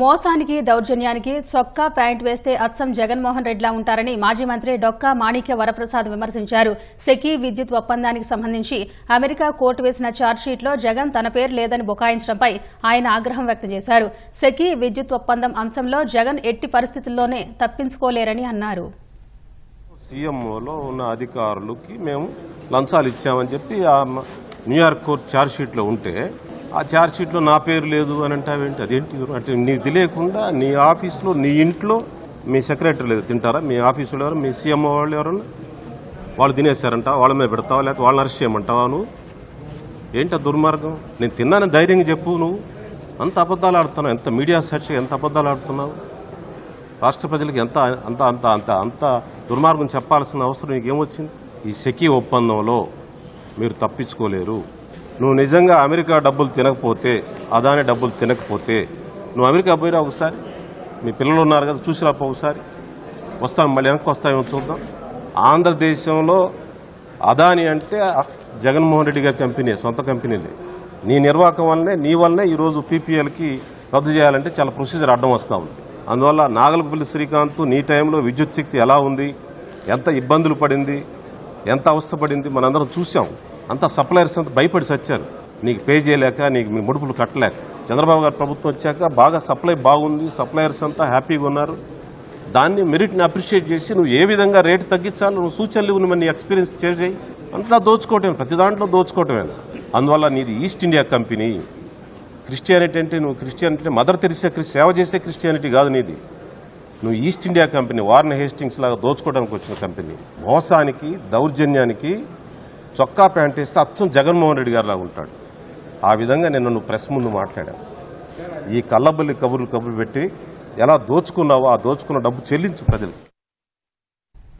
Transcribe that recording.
మోసానికి దౌర్జన్యానికి చొక్కా ప్యాంట్ వేస్తే అచ్చం జగన్మోహన్ రెడ్డిలా ఉంటారని మాజీ మంత్రి డొక్కా మాణిక్య వరప్రసాద్ విమర్శించారు. సెకీ విద్యుత్ ఒప్పందానికి సంబంధించి అమెరికా కోర్టు వేసిన ఛార్జ్షీట్లో జగన్ తన పేరు లేదని బుకాయించడంపై ఆయన ఆగ్రహం వ్యక్తం చేశారు. సెకీ విద్యుత్ ఒప్పందం అంశంలో జగన్ ఎట్టి పరిస్థితుల్లోనే తప్పించుకోలేరని అన్నారు. సీఎంఓలో ఉన్న అధికారులకి మేము లంచాలు ఇచ్చామని చెప్పి న్యూయార్క్ కోర్టు ఛార్జ్ షీట్లో ఉంటే ఆ ఛార్జ్షీట్లో నా పేరు లేదు అని అంటావేంటి అదేంటి? అంటే నీకు తెలియకుండా నీ ఆఫీస్లో నీ ఇంట్లో మీ సెక్రటరీ లేదు తింటారా? మీ ఆఫీసులో ఎవరు? మీ సీఎం వాళ్ళు ఎవరన్నా? వాళ్ళు తినేశారంట వాళ్ళ మీద పెడతావా? లేకపోతే వాళ్ళని అరెస్ట్ చేయమంటావా నువ్వు? ఏంటి దుర్మార్గం? నేను తిన్నానని ధైర్యంగా చెప్పు నువ్వు. అంత అబద్ధాలు ఆడుతున్నావు. ఎంత మీడియా సాక్షి ఎంత అబద్ధాలు ఆడుతున్నావు? రాష్ట్ర ప్రజలకు ఎంత అంత అంత అంత అంత దుర్మార్గం చెప్పాల్సిన అవసరం నీకేమొచ్చింది? ఈ సెకీ ఒప్పందంలో మీరు తప్పించుకోలేరు. నువ్వు నిజంగా అమెరికా డబ్బులు తినకపోతే అదాని డబ్బులు తినకపోతే నువ్వు అమెరికా పోయిరా ఒకసారి? మీ పిల్లలు ఉన్నారు కదా చూసి రాపో ఒకసారి. వస్తాం మళ్ళీ వెనక్కి వస్తామేమో చూద్దాం. ఆంధ్రదేశంలో అదాని అంటే జగన్మోహన్ రెడ్డి గారి కంపెనీ సొంత కంపెనీలే. నీ నిర్వాహకం వల్లనే నీ వల్లనే ఈరోజు పీపీఎల్కి రద్దు చేయాలంటే చాలా ప్రొసీజర్ అడ్డం వస్తూ ఉంది. అందువల్ల నాగలపల్లి శ్రీకాంత్ నీ టైంలో విద్యుత్ శక్తి ఎలా ఉంది? ఎంత ఇబ్బందులు పడింది? ఎంత అవస్థ పడింది మనందరం చూసాం అంతా సప్లయర్స్ అంతా భయపడి సచ్చారు. నీకు పే చేయలేక నీకు మీ ముడుపులు కట్టలేక. చంద్రబాబు గారు ప్రభుత్వం వచ్చాక బాగా సప్లై బాగుంది సప్లయర్స్ అంతా హ్యాపీగా ఉన్నారు. దాన్ని మెరిట్ని అప్రిషియేట్ చేసి నువ్వు ఏ విధంగా రేటు తగ్గించాలో నువ్వు సూచనలు ఇవ్వు నువ్వు నీ ఎక్స్పీరియన్స్ షేర్ చేయి. అంతా దోచుకోవటమే ప్రతి దాంట్లో దోచుకోవటమే. అందువల్ల నీది ఈస్ట్ ఇండియా కంపెనీ. క్రిస్టియానిటీ అంటే నువ్వు క్రిస్టియానిటీ మదర్ తెరిసే క్రిస్- సేవ చేసే క్రిస్టియానిటీ కాదు నీది. నువ్వు East India Company Warren Hastings లాగా దోచుకోవడానికి వచ్చిన కంపెనీ మోసానికి దౌర్జన్యానికి చొక్కా ప్యాంట్ వేస్తే అచ్చం జగన్మోహన్ రెడ్డి గారిలా ఉంటాడు. ఆ విధంగా నేను నువ్వు ప్రెస్ ముందు మాట్లాడావు. ఈ కల్లబల్లి కబుర్లు కబుర్లు పెట్టి ఎలా దోచుకున్నావో ఆ దోచుకున్న డబ్బు చెల్లించు ప్రజలు